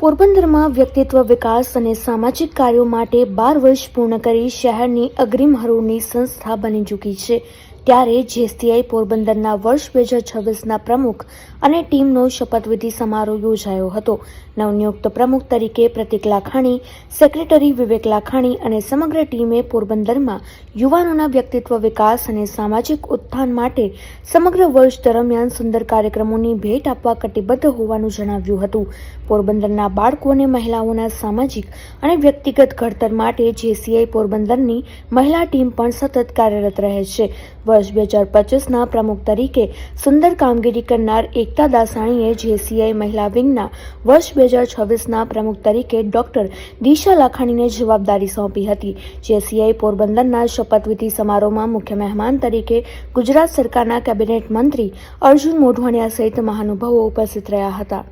પોરબંદરમાં વ્યક્તિત્વ વિકાસ અને સામાજિક કાર્યો માટે બાર વર્ષ પૂર્ણ કરી શહેરની અગ્રીમ હરોળની સંસ્થા બની ચૂકી છે. ત્યારે જેસીઆઈ પોરબંદરના વર્ષ બે હજાર છવ્વીસના પ્રમુખ અને ટીમનો શપથવિધિ સમારોહ યોજાયો હતો. નવનિયુક્ત પ્રમુખ તરીકે પ્રતિક લાખાણી, સેક્રેટરી વિવેક લાખાણી અને સમગ્ર ટીમે પોરબંદરમાં યુવાનોના વ્યક્તિત્વ વિકાસ અને સામાજિક ઉત્થાન માટે સમગ્ર વર્ષ દરમિયાન સુંદર કાર્યક્રમોની ભેટ આપવા કટિબદ્ધ હોવાનું જણાવ્યું હતું. પોરબંદરના બાળકો અને મહિલાઓના સામાજિક અને વ્યક્તિગત ઘડતર માટે જેસીઆઈ પોરબંદરની મહિલા ટીમ પણ સતત કાર્યરત રહે છે. વર્ષ બે હજાર પચીસના પ્રમુખ તરીકે સુંદર કામગીરી કરનાર એકતા દાસાણીએ જેસીઆઈ મહિલા વિંગના વર્ષ બે હજાર છવ્વીસના પ્રમુખ તરીકે ડોક્ટર દિશા લાખાણીને જવાબદારી સોંપી હતી. જેસીઆઈ પોરબંદરના શપથવિધિ સમારોહમાં મુખ્ય મહેમાન તરીકે ગુજરાત સરકારના કેબિનેટ મંત્રી અર્જુન મોઢવાણિયા સહિત મહાનુભાવો ઉપસ્થિત રહ્યા હતા.